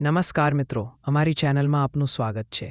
નમસ્કાર મિત્રો, અમારી ચેનલમાં આપનું સ્વાગત છે.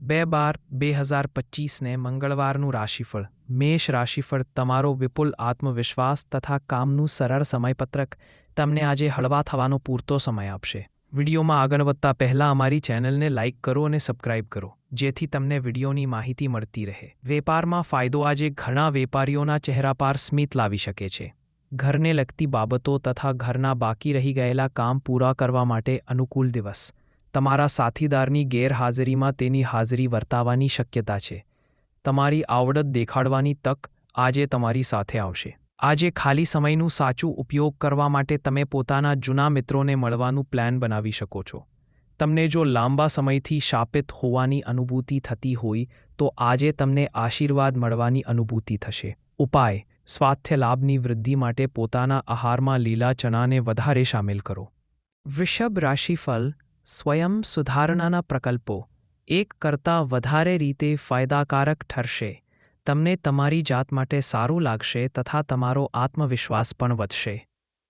બે બાર બે હજાર પચીસને મંગળવારનું રાશિફળ. મેષ રાશિફળ તમારો વિપુલ આત્મવિશ્વાસ તથા કામનું સરળ સમયપત્રક તમને આજે હળવા થવાનો પૂરતો સમય આપશે. વિડીયોમાં આગળ વધતા પહેલાં અમારી ચેનલને લાઇક કરો અને સબસ્ક્રાઇબ કરો, જેથી તમને વિડીયોની માહિતી મળતી રહે. વેપારમાં ફાયદો આજે ઘણા વેપારીઓના ચહેરા પર સ્મિત લાવી શકે છે. ઘરને લગતી બાબતો તથા ઘરના બાકી રહી ગયેલા કામ પૂરા કરવા માટે અનુકૂળ દિવસ. તમારા સાથીદારની ગેરહાજરીમાં તેની હાજરી વર્તાવાની શક્યતા છે. તમારી આવડત દેખાડવાની તક આજે તમારી સાથે આવશે. આજે ખાલી સમયનું સાચું ઉપયોગ કરવા માટે તમે પોતાના જૂના મિત્રોને મળવાનું પ્લાન બનાવી શકો છો. તમને જો લાંબા સમયથી શાપિત હોવાની અનુભૂતિ થતી હોય, તો આજે તમને આશીર્વાદ મળવાની અનુભૂતિ થશે. ઉપાય. સ્વાસ્થ્ય લાભની વૃદ્ધિ માટે પોતાના આહારમાં લીલા ચણાને વધારે સામેલ કરો. વૃષભ રાશિફળ સ્વયં સુધારણાના પ્રકલ્પો. એક કરતાં વધારે રીતે ફાયદાકારક ઠરશે. તમને તમારી જાત માટે સારું લાગશે તથા તમારો આત્મવિશ્વાસ પણ વધશે.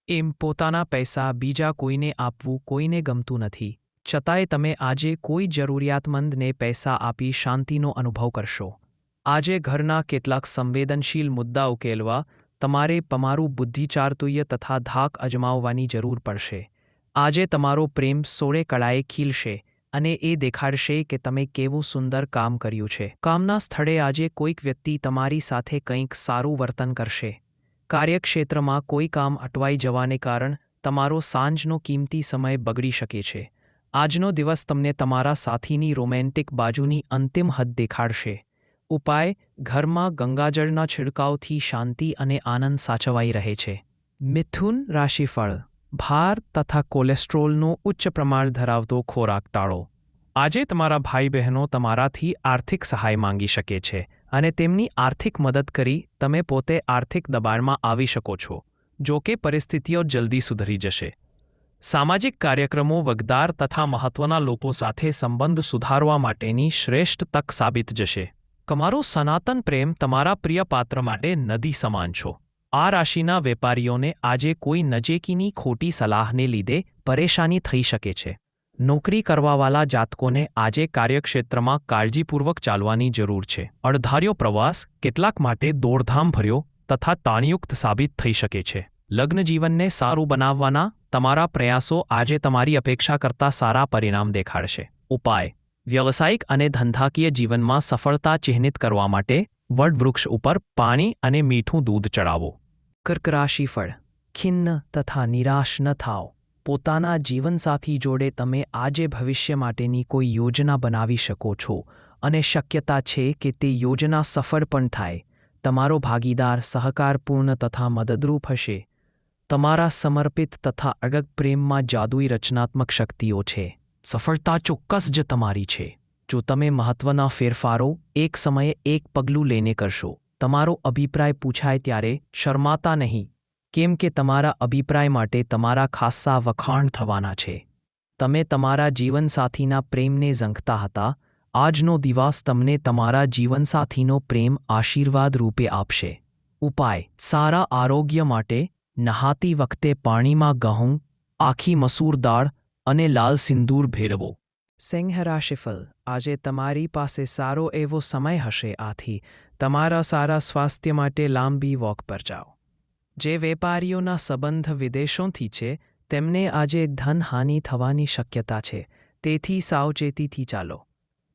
એમ પોતાના પૈસા બીજા કોઈને આપવું કોઈને ગમતું નથી. છતાંય તમે આજે કોઈ જરૂરિયાતમંદને પૈસા આપી શાંતિનો અનુભવ કરશો. આજે ઘરના કેટલાક સંવેદનશીલ મુદ્દા ઉકેલવા તમારે તમારું બુદ્ધિચારતુય તથા ધાક અજમાવવાની જરૂર પડશે. આજે તમારો પ્રેમ સોળે કળાએ ખીલશે અને એ દેખાડશે કે તમે કેવું સુંદર કામ કર્યું છે. કામના સ્થળે આજે કોઈક વ્યક્તિ તમારી સાથે કંઈક સારું વર્તન કરશે. કાર્યક્ષેત્રમાં કોઈ કામ અટવાઈ જવાને કારણ તમારો સાંજનો કિંમતી સમય બગડી શકે છે. આજનો દિવસ તમને તમારા સાથીની રોમેન્ટિક બાજુની અંતિમ હદ દેખાડશે. ઉપાય ઘરમાં ગંગાજળના છિડકાવથી શાંતિ અને આનંદ સાચવાઈ રહે છે. મિથુન રાશિફળ, ભાર તથા કોલેસ્ટ્રોલનો ઉચ્ચ પ્રમાણ ધરાવતો ખોરાક ટાળો. આજે તમારા ભાઈ બહેનો તમારાથી આર્થિક સહાય માંગી શકે છે અને તેમની આર્થિક મદદ કરી તમે પોતે આર્થિક દબાણમાં આવી શકો છો, જો કે પરિસ્થિતિઓ જલ્દી સુધરી જશે. સામાજિક કાર્યક્રમો વગદાર તથા મહત્વના લોકો સાથે સંબંધ સુધારવા માટેની શ્રેષ્ઠ તક સાબિત જશે. તમારો સનાતન પ્રેમ તમારા પ્રિય પાત્ર માટે નદી સમાન છો. આ રાશિના વેપારીઓને આજે કોઈ નજીકીની ખોટી સલાહને લીધે પરેશાની થઈ શકે છે. નોકરી કરવાવાળા જાતકોને આજે કાર્યક્ષેત્રમાં કાળજીપૂર્વક ચાલવાની જરૂર છે. અડધાર્યો પ્રવાસ કેટલાક માટે દોડધામ ભર્યો તથા તાણયુક્ત સાબિત થઈ શકે છે. લગ્ન જીવનને સારું બનાવવાના તમારા પ્રયાસો આજે તમારી અપેક્ષા કરતાં સારા પરિણામ દેખાડશે. ઉપાય વ્યવસાયિક અને ધંધાકીય જીવનમાં સફળતા ચિહ્નિત કરવા માટે વડવૃક્ષ ઉપર પાણી અને મીઠું દૂધ ચડાવો. કર્ક રાશિફળ ખિન્ન તથા નિરાશ ન થાઓ. પોતાના જીવનસાથી જોડે તમે આજે ભવિષ્ય માટેની કોઈ યોજના બનાવી શકો છો અને શક્યતા છે કે તે યોજના સફળ પણ થાય. તમારો ભાગીદાર સહકારપૂર્ણ તથા મદદરૂપ હશે. તમારા સમર્પિત તથા અગગ પ્રેમમાં જાદુઈ રચનાત્મક શક્તિઓ છે. સફળતા ચોક્કસ જ તમારી છે. જો તમે મહત્વના ફેરફારો એક સમયે એક પગલું લઈને કરશો, તમારો અભિપ્રાય પૂછાય ત્યારે શરમાતા નહીં. કેમ કે તમારા અભિપ્રાય માટે તમારા ખાસ્સા વખાણ થવાના છે. તમે તમારા જીવનસાથીના પ્રેમને ઝંખતા હતા. આજનો દિવસ તમને તમારા જીવનસાથીનો પ્રેમ આશીર્વાદ રૂપે આપશે. ઉપાય, સારા આરોગ્ય માટે નહાતી વખતે પાણીમાં ગહું આખી મસૂર દાળ અને લાલ સિંદૂર ભેરવો સિંહ રાશિફલ આજે તમારી પાસે સારો એવો સમય હશે આથી, તમારા સારા સ્વાસ્થ્ય માટે લાંબી વોક પર જાઓ. જે વેપારીઓના સંબંધ વિદેશોથી છે, તેમને આજે ધનહાનિ થવાની શક્યતા છે, તેથી સાવચેતીથી ચાલો.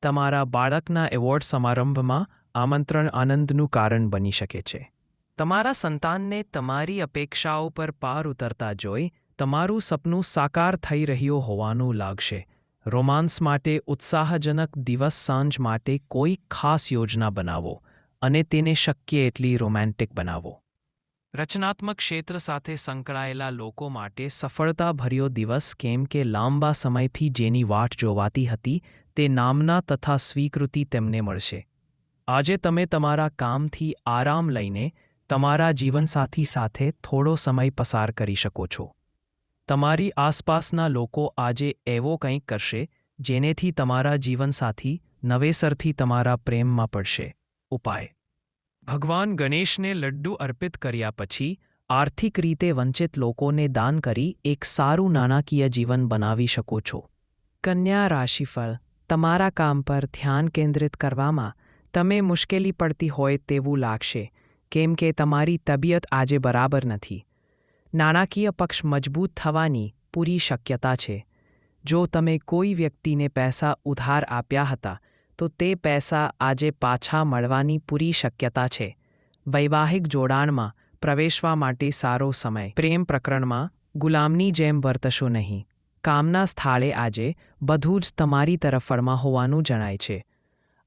તમારા બાળકના એવોર્ડ સમારંભમાં આમંત્રણ આનંદનું કારણ બની શકે છે. તમારા સંતાનને તમારી અપેક્ષાઓ પર પાર ઉતરતા જોઈ તમારું સપનું સાકાર થઈ રહ્યું હોવાનું લાગશે. રોમાન્સ માટે ઉત્સાહજનક દિવસ સાંજ માટે કોઈ ખાસ યોજના બનાવો અને તેને શક્ય એટલી રોમેન્ટિક બનાવો. રચનાત્મક ક્ષેત્ર સાથે સંકળાયેલા લોકો માટે સફળતાભર્યો દિવસ કેમ કે લાંબા સમયથી જેની વાટ જોવાતી હતી તે નામના તથા સ્વીકૃતિ તેમને મળશે. આજે તમે તમારા કામથી આરામ લઈને તમારા જીવનસાથી સાથે થોડો સમય પસાર કરી શકો છો. તમારી આસપાસના લોકો આજે એવો કંઈક કરશે, જેનેથી તમારા જીવનસાથી, નવેસરથી તમારા પ્રેમમાં પડશે. ઉપાય. ભગવાન ગણેશને લડ્ડુ અર્પિત કર્યા પછી, આર્થિક રીતે વંચિત લોકોને દાન કરી એક સારું નાણાકીય જીવન બનાવી શકો છો. કન્યા રાશિફળ. તમારા કામ પર ધ્યાન કેન્દ્રિત કરવામાં તમે મુશ્કેલી પડતી હોય તેવું લાગશે, કેમ કે તમારી તબિયત આજે બરાબર નથી. નાણાકીય પક્ષ મજબૂત થવાની પૂરી શક્યતા છે. જો તમે કોઈ વ્યક્તિને પૈસા ઉધાર આપ્યા હતા, તો તે પૈસા આજે પાછા મળવાની પૂરી શક્યતા છે. વૈવાહિક જોડાણમાં પ્રવેશવા માટે સારો સમય. પ્રેમ પ્રકરણમાં ગુલામની જેમ વર્તશો નહીં. કામના સ્થળે આજે બધું જ તમારી તરફળમાં હોવાનું જણાય છે.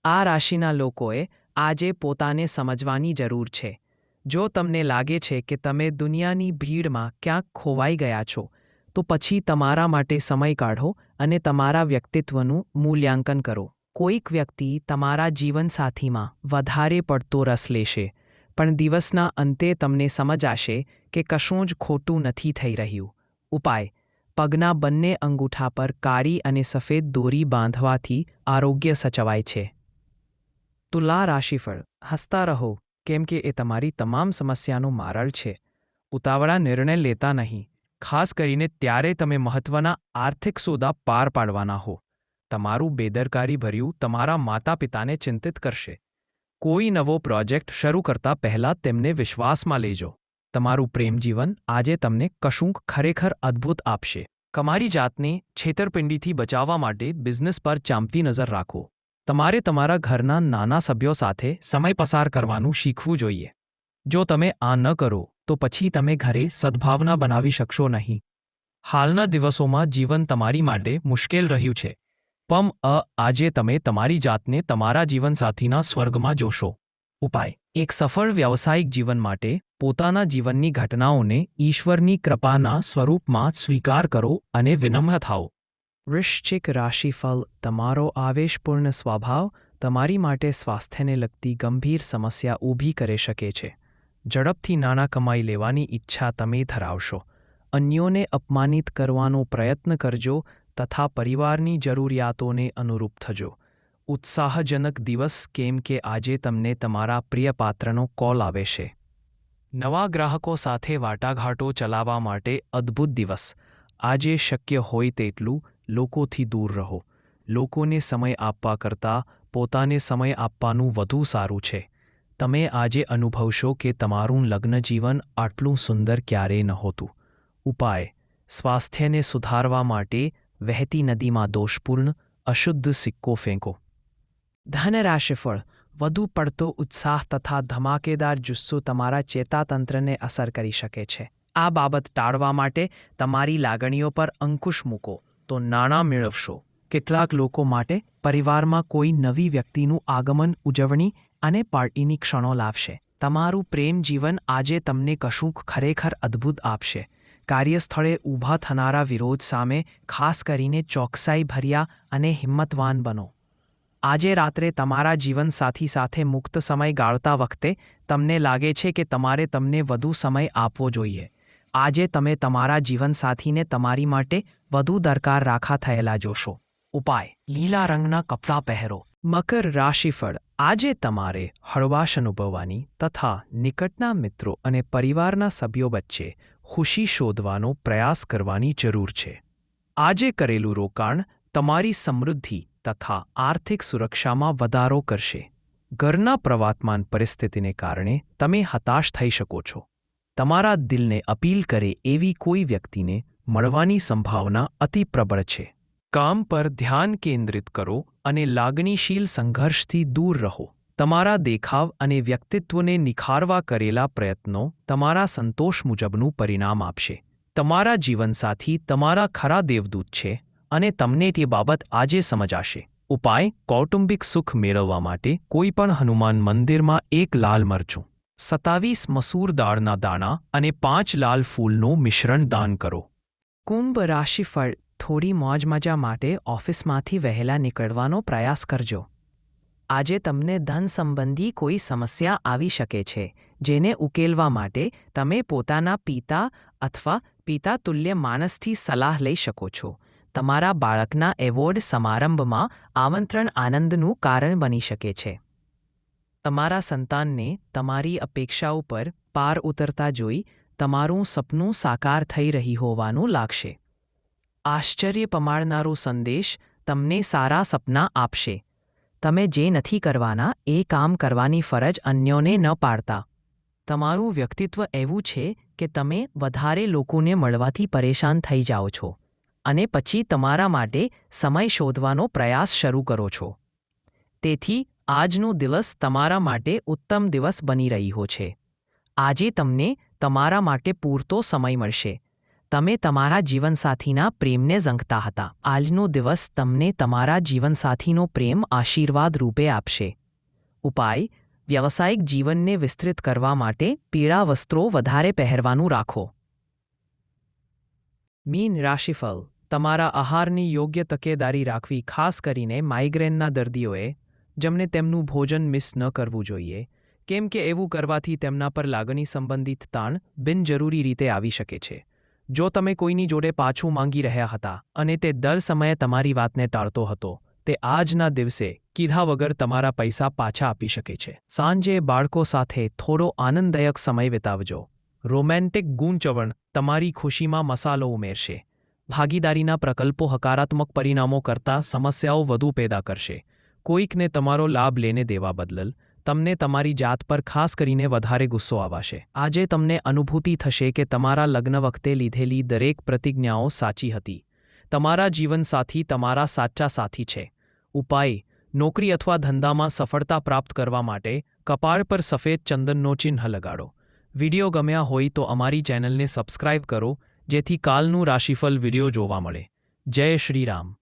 આ રાશિના લોકોએ આજે પોતાને સમજવાની જરૂર છે. જો તમને લાગે છે કે તમે દુનિયાની ભીડમાં ક્યાંક ખોવાઈ ગયા છો, તો પછી તમારા માટે સમય કાઢો અને તમારા વ્યક્તિત્વનું મૂલ્યાંકન કરો. કોઈક વ્યક્તિ તમારા જીવનસાથીમાં વધારે પડતો રસ લેશે, પણ દિવસના અંતે તમને સમજાશે કે કશું જ ખોટું નથી થઈ રહ્યું. ઉપાય, પગના બંને અંગૂઠા પર કાળી અને સફેદ દોરી બાંધવાથી આરોગ્ય સચવાય છે. તુલા રાશિફળ, હસતા રહો. કેમ કે એ તમારી તમામ સમસ્યાનું મારળ છે. ઉતાવળા નિર્ણય લેતા નહીં. ખાસ કરીને ત્યારે તમે મહત્વના આર્થિક સોદા પાર પાડવાના હો. તમારું બેદરકારી ભર્યું તમારા માતા પિતાને ચિંતિત કરશે. કોઈ નવો પ્રોજેક્ટ શરૂ કરતા પહેલાં તેમને વિશ્વાસમાં લેજો. તમારું પ્રેમજીવન આજે તમને કશુંક ખરેખર અદ્ભુત આપશે. તમારી જાતને છેતરપિંડીથી બચાવવા માટે બિઝનેસ પર ચાંપતી નજર રાખો. તમારે તમારા ઘરના નાના સભ્યો સાથે સમય પસાર કરવાનું શીખવું જોઈએ. જો તમે આ ન કરો, તો પછી તમે ઘરે સદ્ભાવના બનાવી શકશો નહીં. હાલના દિવસોમાં જીવન તમારી માટે મુશ્કેલ રહ્યું છે. પમ અ, આજે તમે તમારી જાતને તમારા જીવનસાથીના સ્વર્ગમાં જોશો. ઉપાય. એક સફળ વ્યાવસાયિક જીવન માટે પોતાના જીવનની ઘટનાઓને ઈશ્વરની કૃપાના સ્વરૂપમાં સ્વીકાર કરો અને વિનમ્ર થાઓ. વૃશ્ચિક રાશિફળ, તમારો આવેશપૂર્ણ સ્વભાવ, તમારી માટે સ્વાસ્થ્યને લગતી ગંભીર સમસ્યા ઊભી કરી શકે છે. ઝડપથી નાણાં કમાઈ લેવાની ઈચ્છા તમે ધરાવશો. અન્યોને અપમાનિત કરવાનો પ્રયત્ન કરજો તથા પરિવારની જરૂરિયાતોને અનુરૂપ થજો. ઉત્સાહજનક દિવસ કેમ કે આજે તમને તમારા પ્રિય પાત્રનો કોલ આવે છે. નવા ગ્રાહકો સાથે વાટાઘાટો ચલાવવા માટે અદ્ભુત દિવસ. આજે શક્ય હોય તેટલું લોકોથી દૂર રહો. લોકોને સમય આપવા કરતાં પોતાને સમય આપવાનું વધુ સારું છે. તમે આજે અનુભવશો કે તમારું લગ્નજીવન આટલું સુંદર ક્યારેય નહોતું. ઉપાય, સ્વાસ્થ્યને સુધારવા માટે વહેતી નદીમાં દોષપૂર્ણ, અશુદ્ધ સિક્કો ફેંકો. ધનરાશિફળ, વધુ પડતો ઉત્સાહ તથા ધમાકેદાર જુસ્સો તમારા ચેતાતંત્રને અસર કરી શકે છે. આ બાબત ટાળવા માટે તમારી લાગણીઓ પર અંકુશ મૂકો. તો નાણાં મેળવશો. કેટલાક લોકો માટે પરિવારમાં કોઈ નવી વ્યક્તિનું આગમન, ઉજવણી અને પાર્ટીની ક્ષણો લાવશે. તમારું પ્રેમ જીવન આજે તમને કશુંક ખરેખર અદ્ભુત આપશે. કાર્યસ્થળે ઊભા થનારા વિરોધ સામે ખાસ કરીને ચોકસાઈ ભર્યા અને હિંમતવાન બનો. આજે રાત્રે તમારા જીવનસાથી સાથે મુક્ત સમય ગાળતા વખતે તમને લાગે છે કે તમારે તમને વધુ સમય આપવો જોઈએ. આજે તમે તમારા જીવનસાથીને તમારી માટે વધુ દરકાર રાખા થયેલા જોશો. ઉપાય, લીલા રંગના કપડાં પહેરો. મકર રાશિફળ, આજે તમારે હળવાશ અનુભવવાની તથા નિકટના મિત્રો અને પરિવારના સભ્યો વચ્ચે ખુશી શોધવાનો પ્રયાસ કરવાની જરૂર છે. આજે કરેલું રોકાણ તમારી સમૃદ્ધિ તથા આર્થિક સુરક્ષામાં વધારો કરશે. ઘરના પ્રવાતમાન પરિસ્થિતિને કારણે તમે હતાશ થઈ શકો છો. તમારા દિલને અપીલ કરે એવી કોઈ વ્યક્તિને મળવાની સંભાવના અતિ પ્રબળ છે. કામ પર ધ્યાન કેન્દ્રિત કરો અને લાગણીશીલ સંઘર્ષથી દૂર રહો. તમારા દેખાવ અને વ્યક્તિત્વને નિખારવા કરેલા પ્રયત્નો તમારા સંતોષ મુજબનું પરિણામ આપશે. તમારા જીવનસાથી તમારા ખરા દેવદૂત છે અને તમને તે બાબત આજે સમજાશે. ઉપાય, કૌટુંબિક સુખ મેળવવા માટે કોઈ પણ હનુમાન મંદિરમાં એક લાલ મરચું, સત્તાવીસ મસૂર દાળના દાણા અને પાંચ લાલ ફૂલનું મિશ્રણ દાન કરો. કુંભ રાશિફળ થોડી મોજ મજા માટે ઓફિસમાંથી વહેલા નીકળવાનો પ્રયાસ કરજો. આજે તમને ધન સંબંધી કોઈ સમસ્યા આવી શકે છે, જેને ઉકેલવા માટે તમે પોતાના પિતા અથવા પિતા તુલ્ય માણસથી સલાહ લઈ શકો છો. તમારા બાળકના એવોર્ડ સમારંભમાં આમંત્રણ આનંદનું કારણ બની શકે છે. તમારા સંતાનને તમારી અપેક્ષાઓ પર પાર ઉતરતા જોઈ તમારું સપનું સાકાર થઈ રહી હોવાનું લાગશે. આશ્ચર્ય પમાડનારો સંદેશ તમને સારા સપના આપશે. તમે જે નથી કરવાના, એ કામ કરવાની ફરજ અન્યોને ન પાડતા. તમારું વ્યક્તિત્વ એવું છે કે તમે વધારે લોકોને મળવાથી પરેશાન થઈ જાઓ છો અને પછી તમારા માટે સમય શોધવાનો પ્રયાસ શરૂ કરો છો. તેથી, આજનો દિવસ તમારા માટે ઉત્તમ દિવસ બની રહ્યો છે. આજે તમને તમારા માટે પૂરતો સમય મળશે. તમે તમારા જીવનસાથીના પ્રેમને ઝંખતા હતા. આજનો દિવસ તમને તમારા જીવનસાથીનો પ્રેમ આશીર્વાદ રૂપે આપશે. ઉપાય, વ્યવસાયિક જીવનને વિસ્તૃત કરવા માટે પીળા વસ્ત્રો વધારે પહેરવાનું રાખો. મીન રાશિફળ, તમારા આહારની યોગ્ય તકેદારી રાખવી, ખાસ કરીને માઇગ્રેનના દર્દીઓએ, જેમને તેમનું ભોજન મિસ ન કરવું જોઈએ. કેમ કે એવું કરવાથી તેમના પર લાગણી સંબંધિત તાણ બિનજરૂરી રીતે આવી શકે છે. જો તમે કોઈની જોડે પાછું માંગી રહ્યા હતા અને તે દર સમયે તમારી વાતને ટાળતો હતો, તે આજના દિવસે કીધા વગર તમારા પૈસા પાછા આપી શકે છે. સાંજે બાળકો સાથે થોડો આનંદદાયક સમય વિતાવજો. રોમેન્ટિક ગૂંચવણ તમારી ખુશીમાં મસાલો ઉમેરશે. ભાગીદારીના પ્રકલ્પો હકારાત્મક પરિણામો કરતાં સમસ્યાઓ વધુ પેદા કરશે. કોઈકને તમારો લાભ લેને દેવા બદલ તમને તમારી જાત પર ખાસ કરીને વધારે ગુસ્સો આવાશે આજે તમને અનુભૂતિ થશે કે તમારા લગ્ન વખતે લીધેલી દરેક પ્રતિજ્ઞાઓ સાચી હતી. તમારા જીવનસાથી તમારા સાચા સાથી છે. ઉપાય, નોકરી અથવા ધંધામાં સફળતા પ્રાપ્ત કરવા માટે કપાળ પર સફેદ ચંદનનો ચિહ્ન લગાડો. વિડિયો ગમ્યા હોય તો અમારી ચેનલને સબસ્ક્રાઇબ કરો, જેથી કાલનું રાશિફળ વીડિયો જોવા મળે. જય શ્રી રામ.